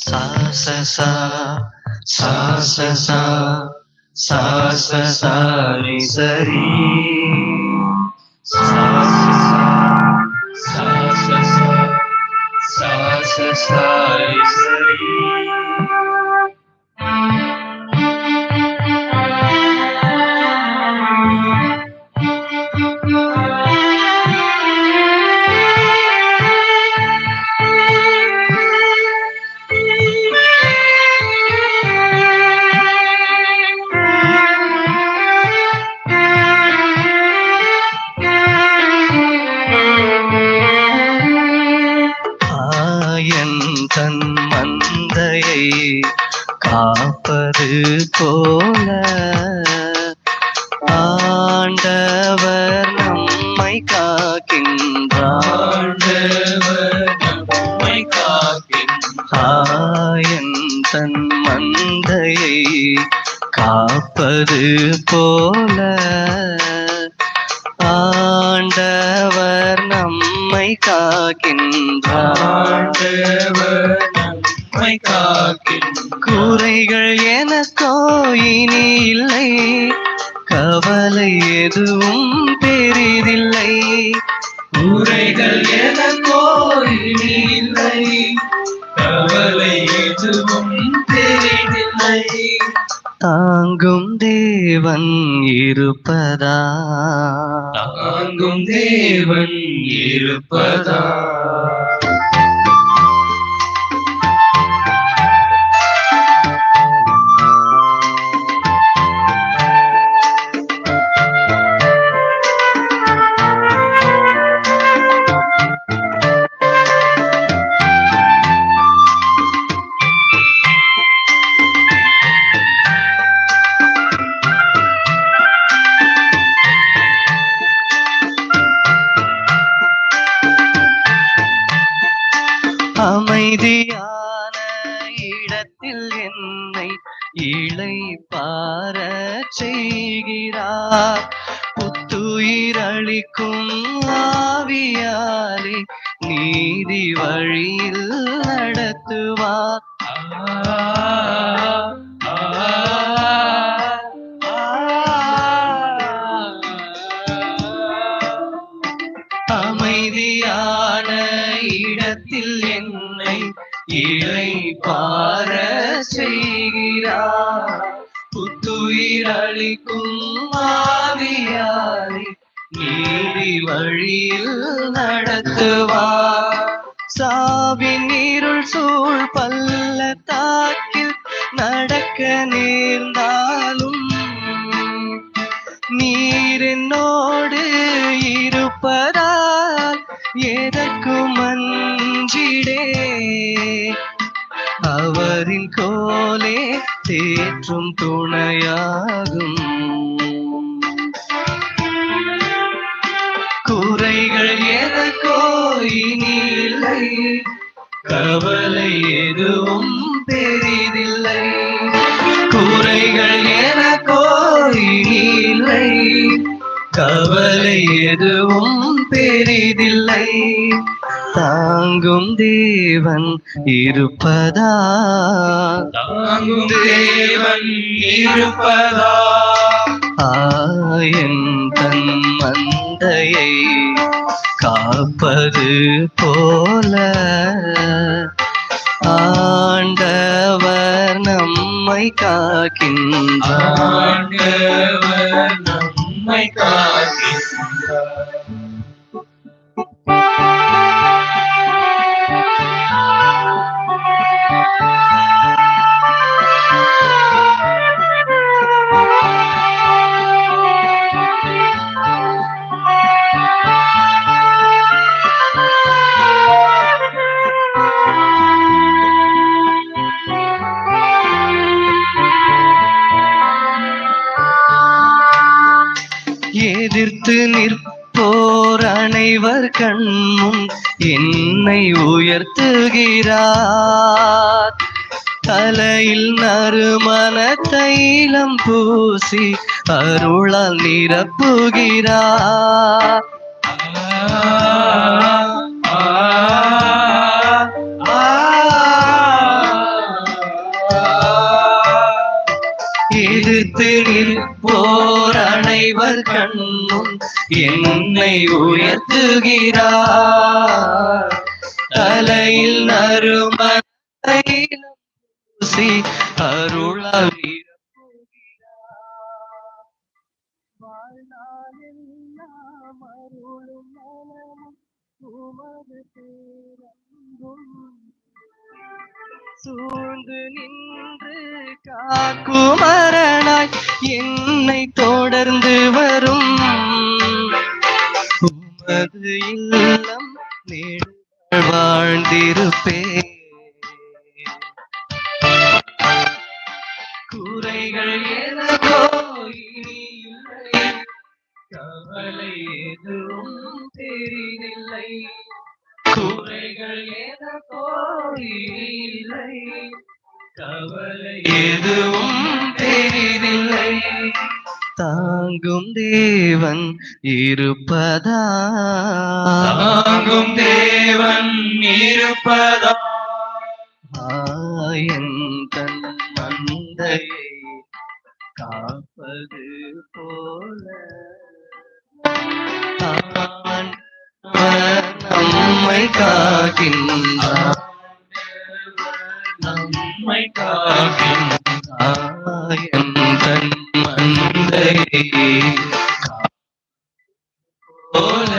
sa sa sa. Sa sa sa. Sa sa sa ni sa sa sa sa. காப்பது போல ஆண்டவர் நம்மை காக்கின்றார். நம்மை காக்கின்ற குறைகள் எனக்கோ இனி இல்லை. கவலை எதுவும் பெரிதில்லை. குறைகள் எனக்கோ இனி இல்லை. கவலை எதுவும் தெரிவில்லை தாங்கும் தேவன் இருப்பதா? தாங்கும் தேவன் இருப்பதா? அமைதியான இடத்தில் என்னை இளை பார செய்கிறார். புத்துயிரளிக்கும் ஆவியாலே நீதி வழியில் நடத்துவார். இழை பார செய்கிறார் புத்துயிர் அளிக்கும் ஆவியாரை நீதி வழியில் நடத்துவார் சாவின் இருள் சூழ் பள்ளத்தாக்கில் நடக்க நேர்ந்தாலும் நீர் என்னோடு இருப்பதால் எதற்கும் அஞ்சிடே அவரின் கோலே தேற்றும் துணையாகும். குறைகள் எதற்கோ இனி இல்லை கவலை எதுவும் பெரிதில்லை. குறைகள் எனக்கோ இனி இல்லை கவலை எதுவும் பெரிதில்லை. தாங்கும் தேவன் இருப்பதா? தாங்கும் தேவன் இருப்பதா? ஆயன் தன் மந்தையை காப்பது போல. ஆண்டவர் நம்மை காக்கின்றார். நம்மை காக்கின்றார். எதிர்த்து நிற்போர் அனைவர் கண்ணும் என்னை உயர்த்துகிறார். தலையில் நறுமண தைலம் பூசி அருளால் நிரப்புகிறார். நிற்போர் அனைவர் கண்ணும் என்னை உயர்த்துகிறார். தலையில் நறுமண பூசி அருளவி வாழ்நாளெல்லாம் அருளும் உமது பேரன்பும் சூழ்ந்து நின்று காக்குமரணாய் என்னை தொடர்ந்து வரும். உமது இல்லம் வாழ்ந்திருப்பே. குறைகள் எனக்கோ இனி இல்லை கவலை எதுவும் தெரிவில்லை குறைகள் என இல்லை கவலை எதுவும் தெரிவில்லை தாங்கும் தேவன் இருப்பதா? தாங்கும் தேவன் இருப்பதா? ஆயன் தன் மந்தையை காப்பது போல. நம்மை காக்கின்றார் நம்மை காக்கின்றார் என் மந்தையே போல